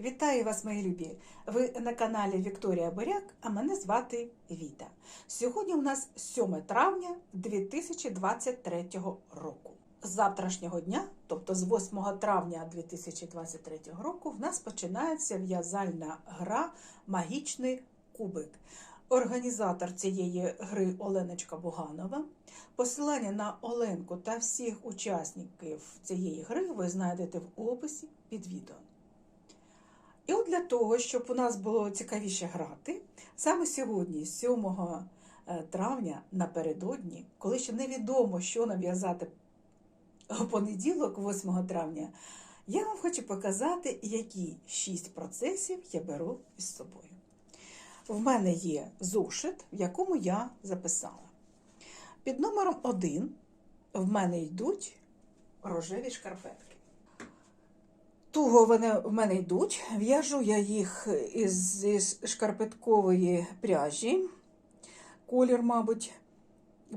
Вітаю вас, мої любі! Ви на каналі Вікторія Боряк, а мене звати Віта. Сьогодні у нас 7 травня 2023 року. З завтрашнього дня, тобто з 8 травня 2023 року, в нас починається в'язальна гра Магічний кубик. Організатор цієї гри Оленочка Буганова. Посилання на Оленку та всіх учасників цієї гри ви знайдете в описі під відео. І от для того, щоб у нас було цікавіше грати, саме сьогодні, 7 травня, напередодні, коли ще невідомо, що нав'язати у понеділок, 8 травня, я вам хочу показати, які 6 процесів я беру із собою. В мене є зошит, в якому я записала. Під номером 1 в мене йдуть рожеві шкарпетки. Туго вони в мене йдуть. В'яжу я їх із, із шкарпеткової пряжі. Колір, мабуть,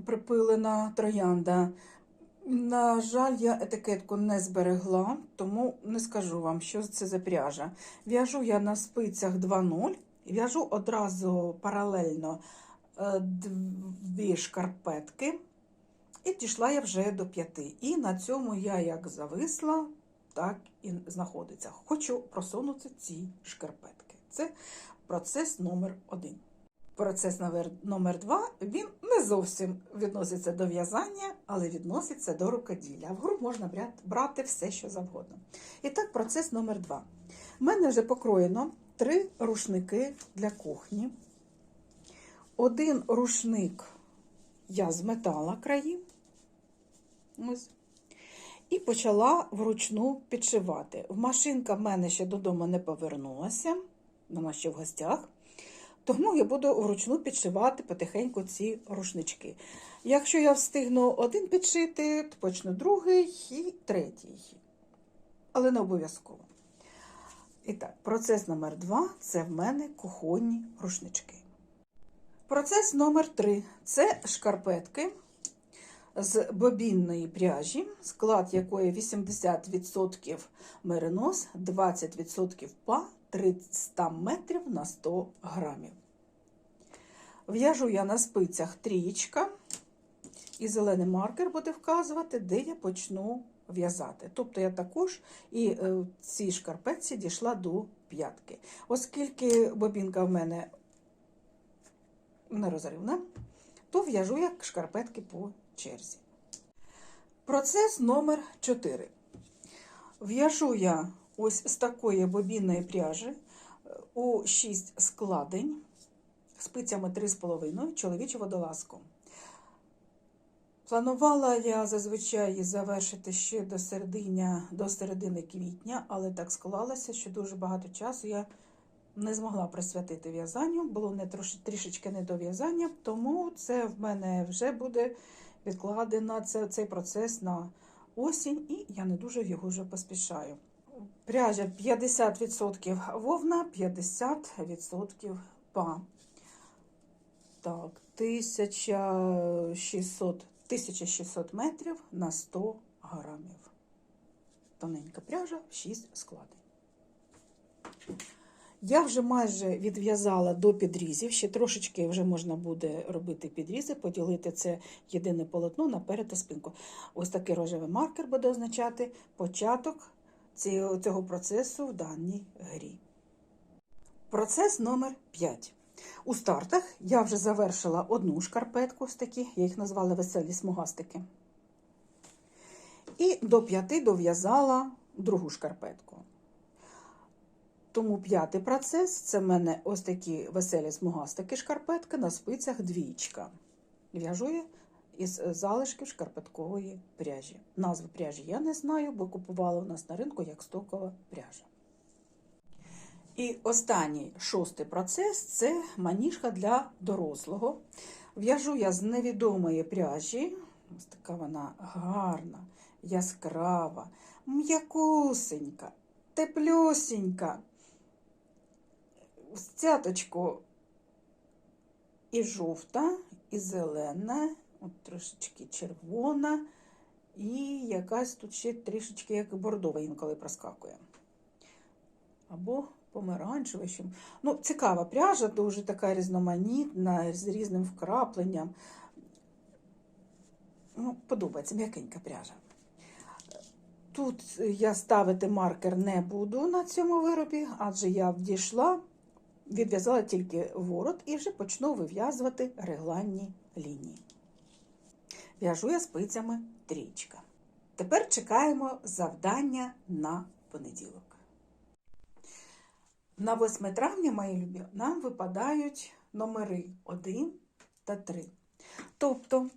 припилена троянда. На жаль, я етикетку не зберегла, тому не скажу вам, що це за пряжа. В'яжу я на спицях 2.0, в'яжу одразу паралельно е, дві шкарпетки, і дійшла я вже до п'яти. І на цьому я як зависла, так і знаходиться. Хочу просунути ці шкарпетки. Це процес номер один. Процес номер, два він не зовсім відноситься до в'язання, але відноситься до рукоділля. В гру можна брати все, що завгодно. І так, процес номер два. У мене вже покроєно три рушники для кухні. Один рушник я зметала краї. Ось і почала вручну підшивати. Машинка в мене ще додому не повернулася, вона ще в гостях. Тому я буду вручну підшивати потихеньку ці рушнички. Якщо я встигну один підшити, то почну другий і третій. Але не обов'язково. І так, процес номер два це в мене кухонні рушнички. Процес номер три це шкарпетки з бобінної пряжі, склад якої 80% меринос, 20% па, 300 метрів на 100 грамів. В'яжу я на спицях трієчка, і зелений маркер буде вказувати, де я почну в'язати. Тобто я також і в цій шкарпетці дійшла до п'ятки. Оскільки бобінка в мене нерозривна, то в'яжу я шкарпетки по черзі. Процес номер 4. В'яжу я ось з такої бобінної пряжі у 6 складень спицями 3,5 чоловічу водолазку. Планувала я зазвичай завершити ще до середини, до середини квітня, але так склалося, що дуже багато часу я не змогла присвятити в'язанню, було не трош, трішечки не до в'язання, тому це в мене вже буде відкладено це, цей процес на осінь, і я не дуже його вже поспішаю. Пряжа 50% вовна, 50% па. Так, 1600, 1600 метрів на 100 грамів. Тоненька пряжа, 6 складень. Я вже майже відв'язала до підрізів, ще трошечки вже можна буде робити підрізи, поділити це єдине полотно наперед та спинку. Ось такий рожевий маркер буде означати початок цього процесу в даній грі. Процес номер 5. У стартах я вже завершила одну шкарпетку з такі, я їх назвала веселі смугастики. І до п'яти дов'язала другу шкарпетку. Тому п'ятий процес це в мене ось такі веселі смугастики шкарпетки на спицях двічка. В'яжу я із залишків шкарпеткової пряжі. Назву пряжі я не знаю, бо купувала у нас на ринку як стокова пряжа. І останній шостий процес це маніжка для дорослого. В'яжу я з невідомої пряжі. Ось така вона гарна, яскрава, м'якусенька, теплюсенька цяточку і жовта, і зелена, от трошечки червона, і якась тут ще трішечки як бордова інколи проскакує. або помаранчевим. Ну, цікава пряжа, дуже така різноманітна, з різним вкрапленням. Ну, подобається, м'якенька пряжа. Тут я ставити маркер не буду на цьому виробі, адже я дійшла, відв'язала тільки ворот і вже почну вив'язувати регланні лінії. В'яжу я спицями трічка. Тепер чекаємо завдання на понеділок. На 8 травня, мої любі, нам випадають номери 1 та 3. Тобто,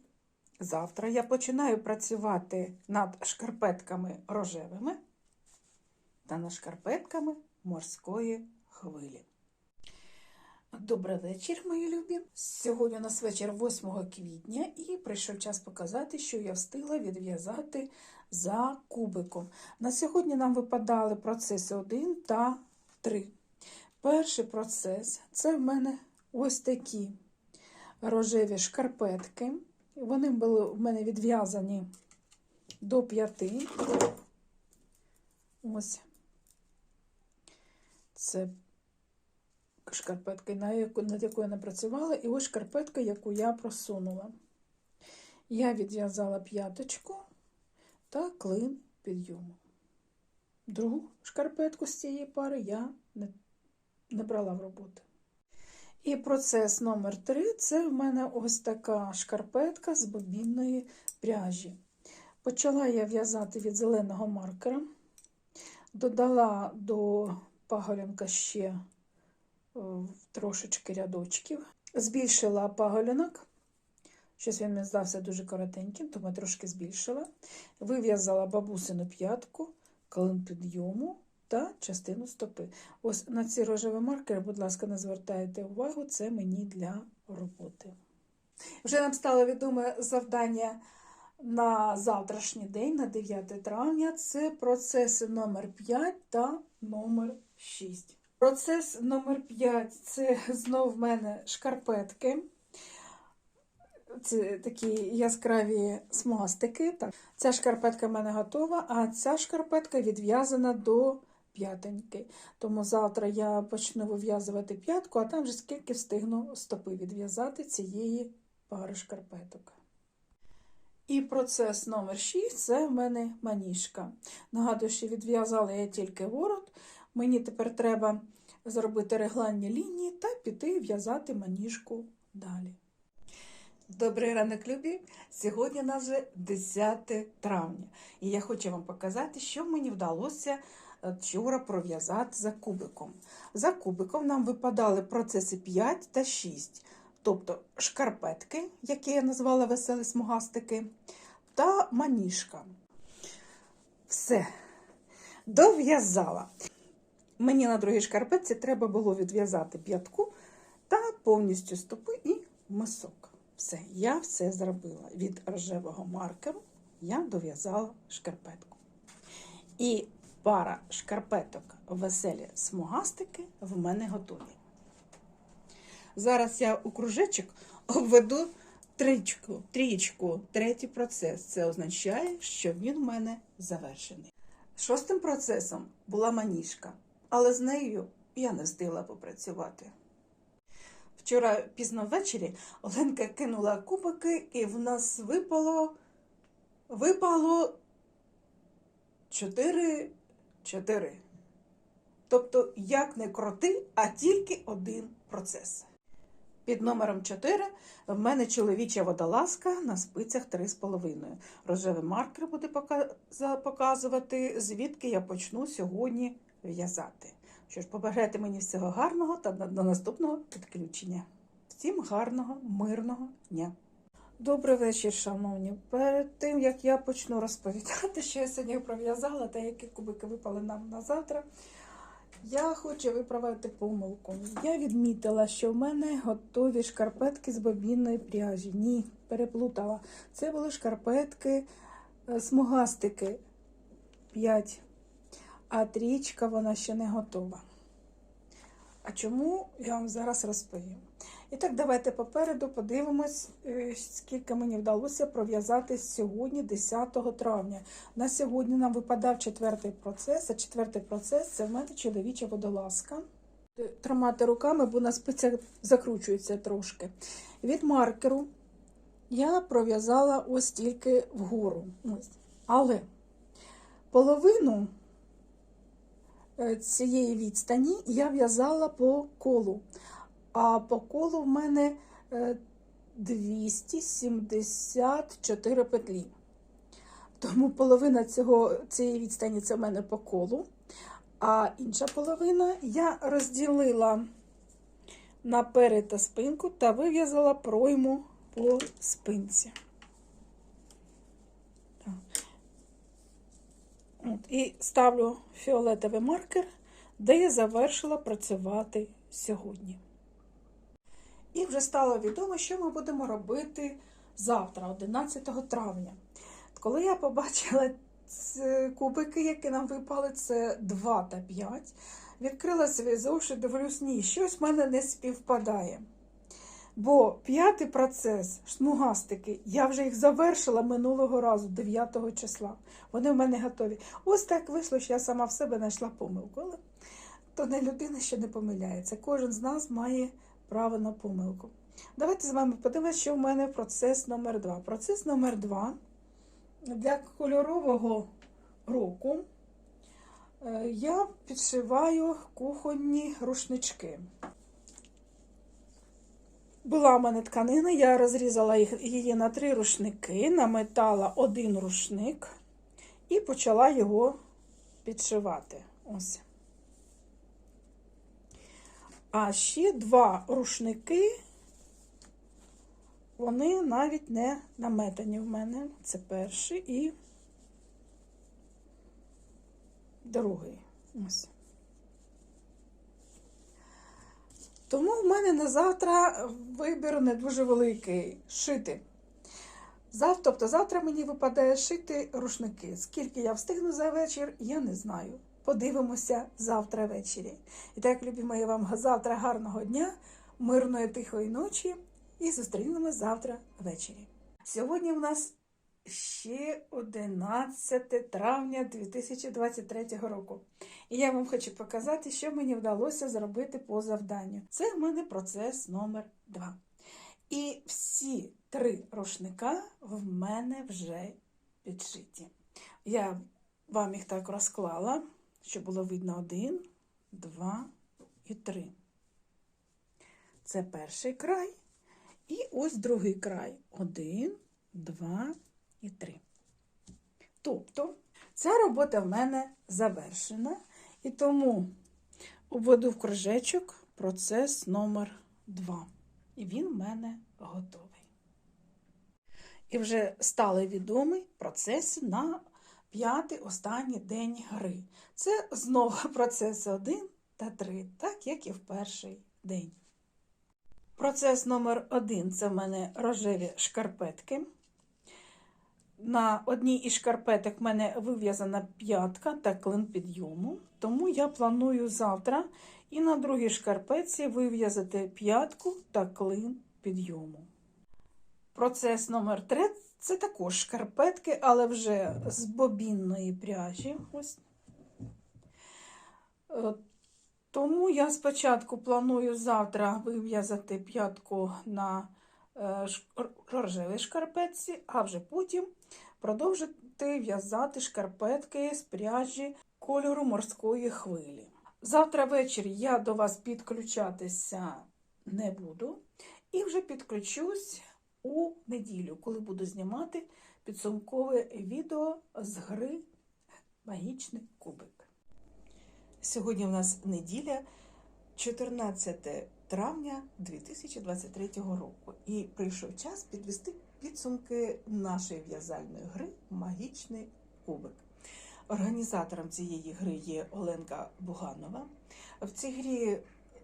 завтра я починаю працювати над шкарпетками рожевими та над шкарпетками морської хвилі. Добрий вечір, мої любі. Сьогодні у нас вечір 8 квітня, і прийшов час показати, що я встигла відв'язати за кубиком. На сьогодні нам випадали процеси 1 та 3. Перший процес це в мене ось такі рожеві шкарпетки. Вони були в мене відв'язані до 5. Ось це шкарпетка, над якою не працювала, і ось шкарпетка, яку я просунула. Я відв'язала п'яточку та клин підйому. Другу шкарпетку з цієї пари я не, не брала в роботу. І процес номер 3 це в мене ось така шкарпетка з бобінної пряжі. Почала я в'язати від зеленого маркера, додала до паголянка ще трошечки рядочків. Збільшила паголянок. Щось він мені здався дуже коротеньким, тому я трошки збільшила. Вив'язала бабусину п'ятку, клин підйому та частину стопи. Ось на ці рожеві маркери, будь ласка, не звертайте увагу, це мені для роботи. Вже нам стало відоме завдання на завтрашній день, на 9 травня, це процеси номер 5 та номер 6. Процес номер 5 це знов в мене шкарпетки. Це такі яскраві смастики. Так. Ця шкарпетка в мене готова, а ця шкарпетка відв'язана до п'ятеньки. Тому завтра я почну вив'язувати п'ятку, а там вже скільки встигну стопи відв'язати цієї пари шкарпеток. І процес номер 6 це в мене маніжка. Нагадую, що відв'язала я тільки ворот. Мені тепер треба зробити регланні лінії та піти в'язати маніжку далі. Добрий ранок, любі! Сьогодні у нас вже 10 травня, і я хочу вам показати, що мені вдалося вчора пров'язати за кубиком. За кубиком нам випадали процеси 5 та 6, тобто шкарпетки, які я назвала веселі смугастики, та маніжка. Все, дов'язала. Мені на другій шкарпетці треба було відв'язати п'ятку та повністю стопи і мисок. Все, я все зробила. Від рожевого маркеру я дов'язала шкарпетку. І пара шкарпеток веселі смугастики в мене готові. Зараз я у кружечок обведу тричку, трічку, третій процес. Це означає, що він в мене завершений. Шостим процесом була маніжка але з нею я не встигла попрацювати. Вчора пізно ввечері Оленка кинула кубики, і в нас випало випало 4 4. Тобто, як не крути, а тільки один процес. Під номером 4 в мене чоловіча водолазка на спицях 3,5. Рожевий маркер буде показувати, звідки я почну сьогодні в'язати. Що ж, побажайте мені всього гарного та до наступного підключення. Всім гарного, мирного дня! Добрий вечір, шановні. Перед тим, як я почну розповідати, що я сьогодні пров'язала та які кубики випали нам на завтра, я хочу виправити помилку. Я відмітила, що в мене готові шкарпетки з бобінної пряжі. Ні, переплутала. Це були шкарпетки, е, смугастики 5 а трічка вона ще не готова. А чому я вам зараз розповім? І так, давайте попереду подивимось, е, скільки мені вдалося пров'язати сьогодні, 10 травня. На сьогодні нам випадав четвертий процес, а четвертий процес це в мене чоловіча водолазка. Тримати руками, бо на спицях закручується трошки. Від маркеру я пров'язала ось тільки вгору. Ось. Але половину цієї відстані я в'язала по колу. А по колу в мене е, 274 петлі. Тому половина цього, цієї відстані це в мене по колу. А інша половина я розділила наперед та спинку та вив'язала пройму по спинці. Так. От, і ставлю фіолетовий маркер, де я завершила працювати сьогодні. І вже стало відомо, що ми будемо робити завтра, 11 травня. Коли я побачила кубики, які нам випали, це 2 та 5, відкрила свій зошит, дивлюсь, ні, щось в мене не співпадає. Бо п'ятий процес, смугастики, я вже їх завершила минулого разу, 9 числа. Вони в мене готові. Ось так вийшло, що я сама в себе знайшла помилку. Але то не людина, що не помиляється. Кожен з нас має право на помилку. Давайте з вами подивимося, що в мене процес номер 2. Процес номер 2 для кольорового року е, я підшиваю кухонні рушнички. Була в мене тканина, я розрізала її на три рушники, наметала один рушник і почала його підшивати. Ось. А ще два рушники, вони навіть не наметані в мене. Це перший і другий. Ось. Тому в мене на завтра вибір не дуже великий шити. Завтра, тобто завтра мені випадає шити рушники. Скільки я встигну за вечір, я не знаю. Подивимося завтра ввечері. І так, любі мої, вам завтра гарного дня, мирної тихої ночі і зустрінемось завтра ввечері. Сьогодні в нас ще 11 травня 2023 року. І я вам хочу показати, що мені вдалося зробити по завданню. Це в мене процес номер 2. І всі три рушника в мене вже підшиті. Я вам їх так розклала, щоб було видно один, два і три. Це перший край. І ось другий край. Один, два і три. Тобто, ця робота в мене завершена. І тому обведу в кружечок процес номер 2. І він в мене готовий. І вже стали відомі процеси на п'ятий останній день гри. Це знову процеси 1 та 3, так як і в перший день. Процес номер 1 це в мене рожеві шкарпетки. На одній із шкарпеток в мене вив'язана п'ятка та клин підйому, тому я планую завтра і на другій шкарпетці вив'язати п'ятку та клин підйому. Процес номер 3 це також шкарпетки, але вже з бобінної пряжі. Ось. Е, Тому я спочатку планую завтра вив'язати п'ятку на рожевій шкарпетці, а вже потім продовжити в'язати шкарпетки з пряжі кольору морської хвилі. Завтра ввечері я до вас підключатися не буду і вже підключусь у неділю, коли буду знімати підсумкове відео з гри Магічний кубик. Сьогодні у нас неділя, 14 травня 2023 року. І прийшов час підвести підсумки нашої в'язальної гри Магічний кубик. Організатором цієї гри є Оленка Буганова. В цій грі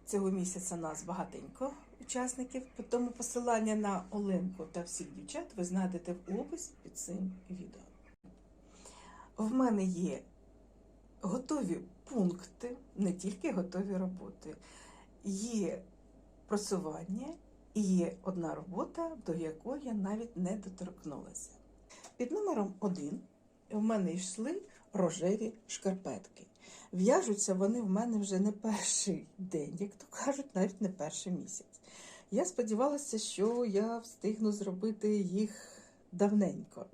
цього місяця нас багатенько учасників, тому посилання на Оленку та всіх дівчат ви знайдете в описі під цим відео. В мене є готові пункти, не тільки готові роботи. Є просування І є одна робота, до якої я навіть не доторкнулася. Під номером один в мене йшли рожеві шкарпетки. В'яжуться вони в мене вже не перший день, як то кажуть, навіть не перший місяць. Я сподівалася, що я встигну зробити їх давненько.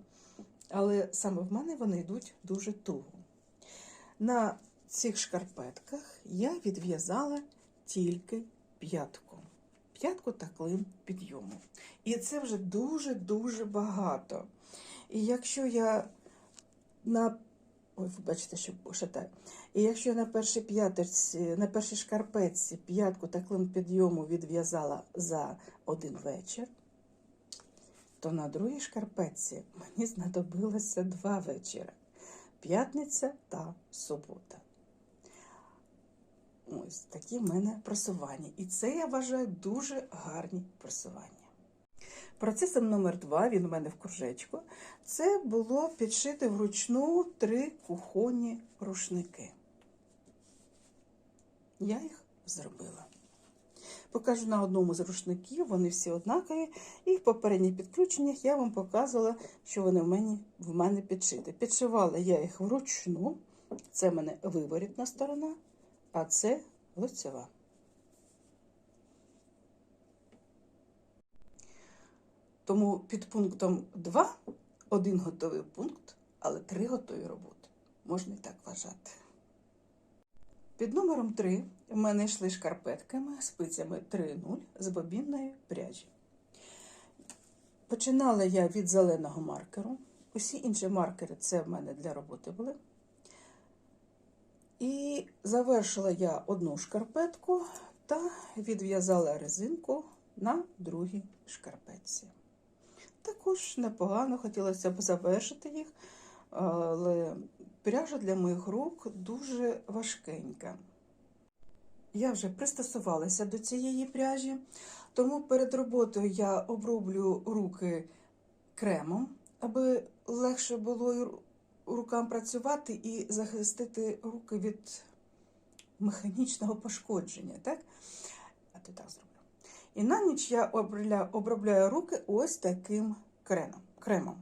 Але саме в мене вони йдуть дуже туго. На цих шкарпетках я відв'язала тільки п'ятку. П'ятку та клин підйому. І це вже дуже-дуже багато. І якщо я на Ой, ви бачите, що шатаю. І якщо на першій п'яточці, на першій шкарпетці п'ятку та клин підйому відв'язала за один вечір, то на другій шкарпетці мені знадобилося два вечора. П'ятниця та субота. Ось такі в мене просування. І це я вважаю дуже гарні просування. Процесом номер два, він у мене в кружечку, це було підшити вручну три кухонні рушники. Я їх зробила. Покажу на одному з рушників, вони всі однакові, і в попередніх підключеннях я вам показувала, що вони в мене, в мене підшиті. Підшивала я їх вручну, це в мене виворітна сторона, а це лицева. Тому під пунктом 2 один готовий пункт, але три готові роботи. Можна і так вважати. Під номером 3 в мене йшли шкарпетками спицями 3.0 з бобінної пряжі. Починала я від зеленого маркеру. Усі інші маркери це в мене для роботи були. І завершила я одну шкарпетку та відв'язала резинку на другій шкарпетці. Також непогано хотілося б завершити їх, але пряжа для моїх рук дуже важкенька. Я вже пристосувалася до цієї пряжі, тому перед роботою я оброблю руки кремом, аби легше було рукам працювати і захистити руки від механічного пошкодження. Так? А то так зроблю. І на ніч я обробляю, обробляю руки ось таким кремом. кремом.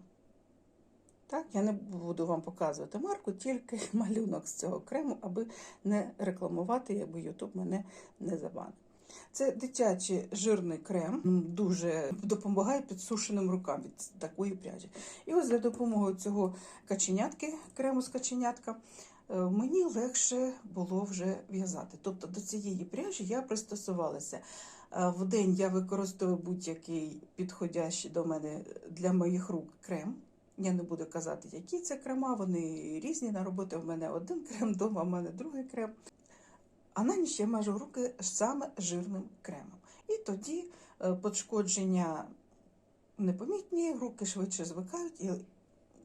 Так, Я не буду вам показувати марку, тільки малюнок з цього крему, аби не рекламувати, аби YouTube мене не забанив. Це дитячий жирний крем, дуже допомагає підсушеним рукам від такої пряжі. І ось за допомогою цього каченятки, крему з каченятка, е, мені легше було вже в'язати. Тобто до цієї пряжі я пристосувалася. В день я використовую будь-який підходящий до мене для моїх рук крем. Я не буду казати, які це крема, вони різні. На роботі в мене один крем, вдома в мене другий крем. А на ніч я мажу руки саме жирним кремом. І тоді е, пошкодження непомітні, руки швидше звикають і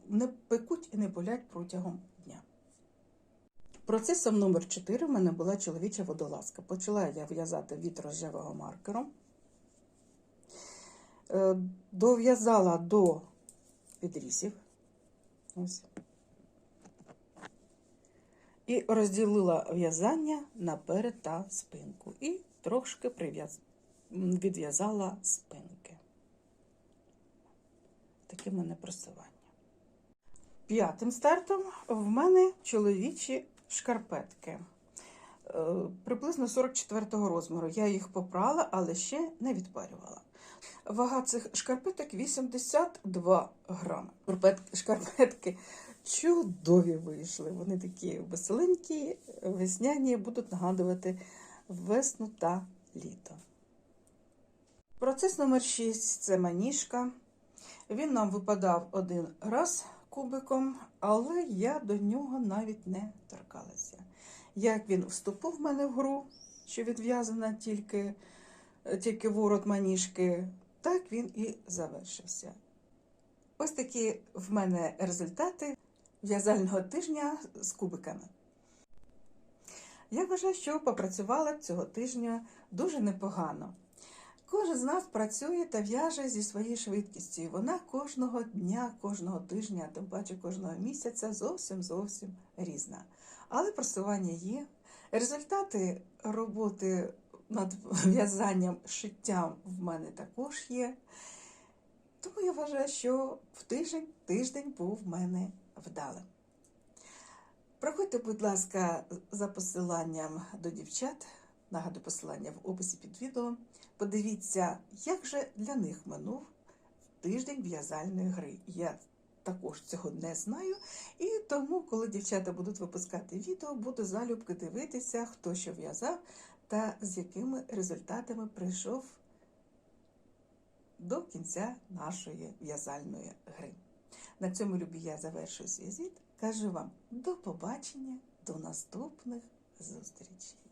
не пекуть і не болять протягом дня. Процесом номер 4 в мене була чоловіча водолазка. Почала я в'язати від рожевого маркеру, е, дов'язала до підрізів. Ось. І розділила в'язання наперед та спинку. І трошки відв'язала спинки. Таке в мене просування. П'ятим стартом в мене чоловічі шкарпетки. Е, приблизно 44-го розміру. Я їх попрала, але ще не відпарювала. Вага цих шкарпеток 82 грами. Шкарпетки чудові вийшли. Вони такі веселенькі, весняні, будуть нагадувати весну та літо. Процес номер 6 це маніжка. Він нам випадав один раз кубиком, але я до нього навіть не торкалася. Як він вступив в мене в гру, що відв'язана тільки, тільки ворот маніжки, так він і завершився. Ось такі в мене результати в'язального тижня з кубиками. Я вважаю, що попрацювала цього тижня дуже непогано. Кожен з нас працює та в'яже зі своєю швидкістю. Вона кожного дня, кожного тижня, тим паче кожного місяця зовсім зовсім різна. Але просування є. Результати роботи над в'язанням, шиттям в мене також є. Тому я вважаю, що в тиждень тиждень був в мене вдалим. Проходьте, будь ласка, за посиланням до дівчат. Нагадую посилання в описі під відео. Подивіться, як же для них минув тиждень в'язальної гри. Я також цього не знаю. І тому, коли дівчата будуть випускати відео, буду залюбки дивитися, хто що в'язав та з якими результатами прийшов до кінця нашої в'язальної гри. На цьому любі я завершую свій звіт. Кажу вам до побачення, до наступних зустрічей.